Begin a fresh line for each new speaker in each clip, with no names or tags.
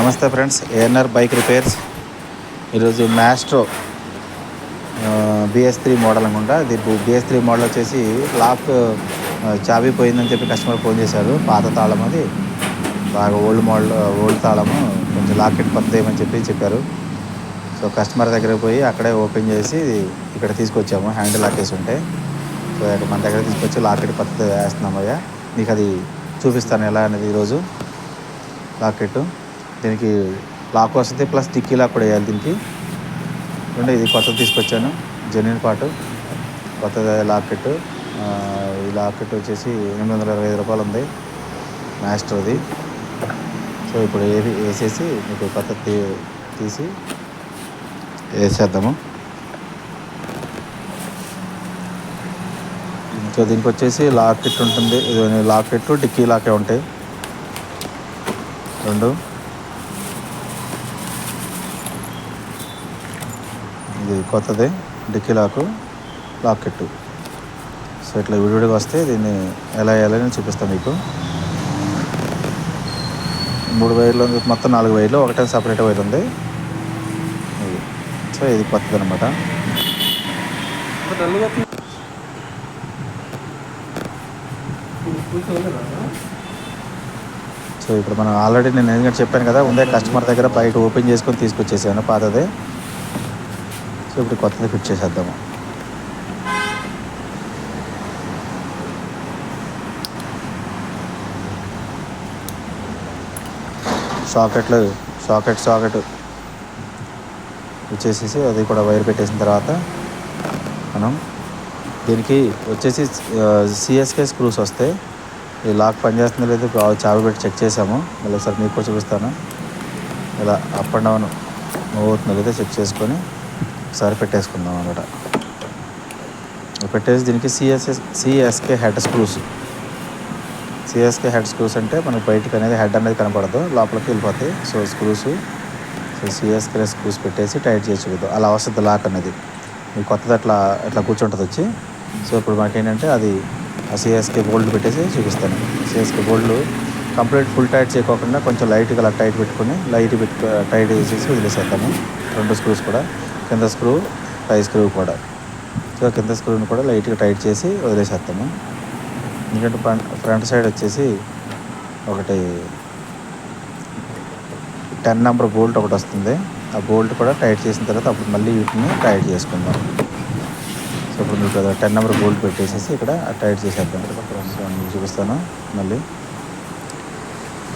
నమస్తే friends ANR bike repairs ఈరోజు Maestro BS three model అనుకుంటా. ఇది బిఎస్ త్రీ మోడల్ వచ్చేసి లాక్ చాబీ పోయిందని చెప్పి కస్టమర్ ఫోన్ చేశారు. పాత తాళం అది. బాగా ఓల్డ్ మోడల్ ఓల్డ్ తాళము. కొంచెం లాకెట్ కొత్త ఏమని చెప్పి చెప్పారు. సో కస్టమర్ దగ్గర పోయి అక్కడే ఓపెన్ చేసి ఇక్కడ తీసుకొచ్చాము. హ్యాండిల్ లాకేసి ఉంటే. సో ఇక్కడ మన దగ్గర తీసుకొచ్చి లాకెట్ కొత్త వేస్తున్నామయ్యా. మీకు అది చూపిస్తాను ఎలా అనేది ఈరోజు. లాకెట్ దీనికి లాక్ వస్తుంది ప్లస్ టిక్కీ లాక్ కూడా వేయాలి దీనికి. అంటే ఇది కొత్తది తీసుకొచ్చాను జెన్యున్ పాటు కొత్తది లాకెట్ ఈ లాకెట్ వచ్చేసి ఎనిమిది వందల ఇరవై ఐదు రూపాయలు ఉంది. మాస్టర్ది సో ఇప్పుడు ఏది వేసేసి మీకు కొత్త తీసి వేసేద్దాము. సో దీనికి వచ్చేసి లాకెట్ ఉంటుంది. ఇది లాకెట్ డిక్కీ లాకే ఉంటాయి. రెండు. ఇది కొత్తది డిక్కీ లాకు లాకెట్టు. సో ఇట్లా విడివిడిగా వస్తే దీన్ని ఎలా వేయాలని చూపిస్తాను మీకు. మూడు వైర్లు మొత్తం నాలుగు వైర్లు ఒకటే సపరేట్ వైర్ ఉంది. సో ఇది కొత్తది అనమాట సో ఇప్పుడు మనం ఆల్రెడీ నేను ఎందుకంటే చెప్పాను కదా ఉందే కస్టమర్ దగ్గర బయట ఓపెన్ చేసుకొని తీసుకొచ్చేసాను పాతదే. సో ఇప్పుడు కొత్తది ఫిట్ చేసేద్దాము. సాకెట్లు సాకెట్ సాకెట్. వచ్చేసేసి అది కూడా వైర్ పెట్టేసిన తర్వాత మనం దీనికి వచ్చేసి సిఎస్కే స్క్రూస్ వస్తాయి ఈ లాక్ పనిచేస్తుందో లేదో చావి పెట్టి చెక్ చేసాము. మళ్ళీ ఒకసారి మీకు చూపిస్తాను. ఇలా అప్ అండ్ డౌన్ మూవ్ అవుతుందో లేదో చెక్ చేసుకొని ఒకసారి పెట్టేసుకుందాం అనమాట పెట్టేసి దీనికి CSS CSK head screws CSK head screws అంటే మనకి బయటకు అనేది హెడ్ అనేది కనపడదు. లోపలికి వెళ్ళిపోతాయి. So screws so CSK screws పెట్టేసి టైట్ చేసి అలా వస్తుంది లాక్ అనేది. మీ కొత్తది అట్లా ఇట్లా కూర్చుంటుంది వచ్చి. సో ఇప్పుడు మనకేంటంటే అది ఆ సిఎస్కే బోల్డ్ పెట్టేసి చూపిస్తాను. CSK bolt complete full tight చేయకోకుండా కొంచెం లైట్గా అలా టైట్ పెట్టుకొని లైట్ పెట్టు టైట్ చేసేసి వదిలేసేద్దాము. రెండు స్క్రూస్ కూడా. కింద స్క్రూ పై స్క్రూ కూడా. సో కింద స్క్రూని కూడా లైట్గా టైట్ చేసి వదిలేసేస్తాము ఎందుకంటే ఫ్రంట్ ఫ్రంట్ సైడ్ వచ్చేసి ఒకటి టెన్ నెంబర్ బోల్ట్ ఒకటి వస్తుంది. ఆ బోల్ట్ కూడా టైట్ చేసిన తర్వాత అప్పుడు మళ్ళీ వీటిని టైట్ చేసుకుందాం. సో ఇప్పుడు మీకు టెన్ నెంబర్ బోల్ట్ పెట్టేసేసి ఇక్కడ టైట్ చేసేద్దాం. సో మీకు చూపిస్తాను మళ్ళీ.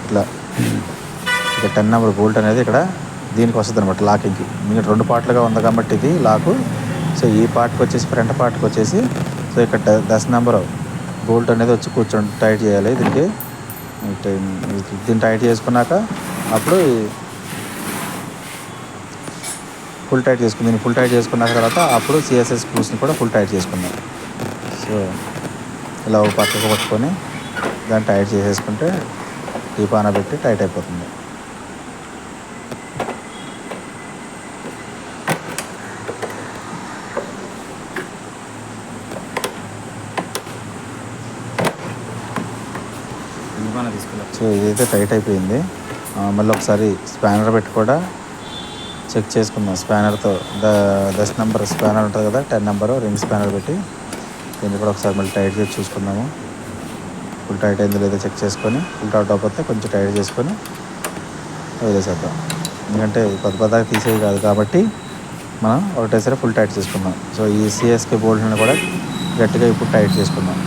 ఇట్లా. ఇక టెన్ నెంబర్ బోల్ట్ అనేది ఇక్కడ దీనికి వస్తుంది అనమాట లాకింగ్కి. మీకు రెండు పార్ట్లుగా ఉంది కాబట్టి ఇది లాకు. సో ఈ పార్ట్కి వచ్చేసి ఫ్రంట్ పార్ట్కి వచ్చేసి సో ఇక్కడ దశ నెంబర్ బోల్ట్ అనేది వచ్చి కూర్చొని టైట్ చేయాలి దీనికి. దీన్ని టైట్ చేసుకున్నాక అప్పుడు ఫుల్ టైట్ చేసుకుంది. దీన్ని ఫుల్ టైట్ చేసుకున్న తర్వాత అప్పుడు సిఎస్ఎస్ స్క్రూస్ని కూడా ఫుల్ టైట్ చేసుకున్నాం సో ఇలా ఒక పక్కకు పట్టుకొని దాన్ని టైట్ చేసేసుకుంటే టీపాన పెట్టి టైట్ అయిపోతుంది. సో ఇదైతే టైట్ అయిపోయింది. మళ్ళీ ఒకసారి స్పానర్ పెట్టి కూడా చెక్ చేసుకుందాం. స్పానర్తో ద దశ నెంబర్ స్పానర్ ఉంటుంది కదా టెన్ నెంబర్ రింగ్ స్పానర్ పెట్టి దీన్ని కూడా ఒకసారి మళ్ళీ టైట్ చేసి చూసుకుందాము. ఫుల్ టైట్ అయిందో లేదో చెక్ చేసుకొని ఫుల్ టైట్ అవ్వకపోతే కొంచెం టైట్ చేసుకొని వదిలేసేద్దాం. ఎందుకంటే కొత్త పదార్థం తీసేవి కాదు కాబట్టి మనం ఒకటేసారి ఫుల్ టైట్ చేసుకుందాం. సో ఈ సిఎస్కే బోల్ట్ని కూడా గట్టిగా ఇప్పుడు టైట్ చేసుకుందాం.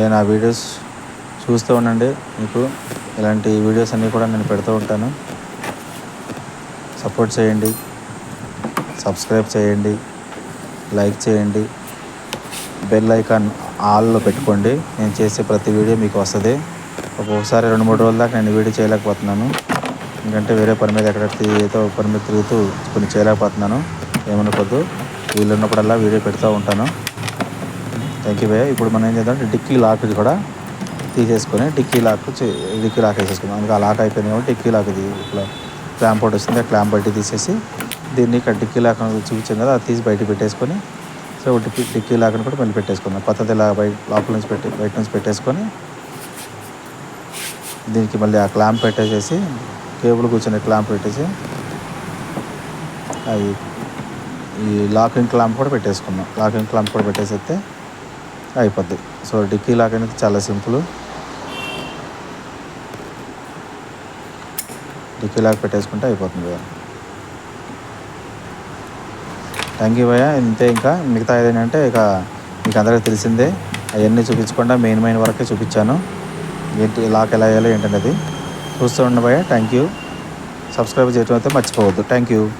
నేను ఆ వీడియోస్ చూస్తూ ఉండండి. మీకు ఇలాంటి వీడియోస్ అన్నీ కూడా నేను పెడుతూ ఉంటాను. సపోర్ట్ చేయండి. సబ్స్క్రైబ్ చేయండి. లైక్ చేయండి. బెల్ ఐకాన్ ఆల్లో పెట్టుకోండి. నేను చేసే ప్రతి వీడియో మీకు వస్తుంది. ఒక్కొక్కసారి రెండు మూడు రోజుల దాకా నేను వీడియో చేయలేకపోతున్నాను. ఎందుకంటే వేరే పని మీద ఎక్కడ ఏదో పని మీద తిరుగుతూ కొన్ని చేయలేకపోతున్నాను. ఏమనుకోద్దు. వీళ్ళు ఉన్నప్పుడల్లా వీడియో పెడుతూ ఉంటాను. థ్యాంక్ యూ భయ్య ఇప్పుడు మనం ఏం చేద్దాం డిక్కీ లాక్ కూడా తీసేసుకొని డిక్కీ లాక్ డిక్కీ లాక్ వేసేసుకుందాం. అందుకే ఆ లాక్ అయిపోయింది కాబట్టి డిక్కీ లాక్ ఇది ఇట్లా క్లాంప్ ఒకటి వస్తుంది. ఆ క్లాంప్ బట్టి తీసేసి దీన్ని ఇక్కడ డిక్కీ లాక్ చూపించాం కదా అది తీసి బయట పెట్టేసుకొని సో డిక్కీ డిక్కీ లాక్ని కూడా మళ్ళీ పెట్టేసుకుందాం. పద్ధతి ఇలా బయట లోపల నుంచి పెట్టి బయట నుంచి పెట్టేసుకొని దీనికి మళ్ళీ ఆ క్లాంప్ పెట్టేసేసి కేబుల్ కూర్చొని క్లాంప్ పెట్టేసి అవి ఈ లాకింగ్ క్లాంప్ కూడా పెట్టేసుకున్నాం లాకింగ్ క్లాంప్ కూడా పెట్టేసేస్తే అయిపోద్ది. సో డిక్కీ లాక్ అనేది చాలా సింపుల్. డిక్కీ లాక్ పెట్టేసుకుంటే అయిపోతుంది భయ్య. థ్యాంక్ యూ భయ్య. ఇంతే ఇంకా. మిగతా ఏదైనా ఇక మీకు అందరికీ తెలిసిందే. అవన్నీ చూపించకుండా మెయిన్ మెయిన్ వరకే చూపించాను. ఏంటి లాక్ ఎలా వేయాలో ఏంటనేది. చూస్తూ ఉండండి భయ్య. థ్యాంక్ యూ సబ్స్క్రైబ్ చేయడం అయితే మర్చిపోవద్దు. Thank you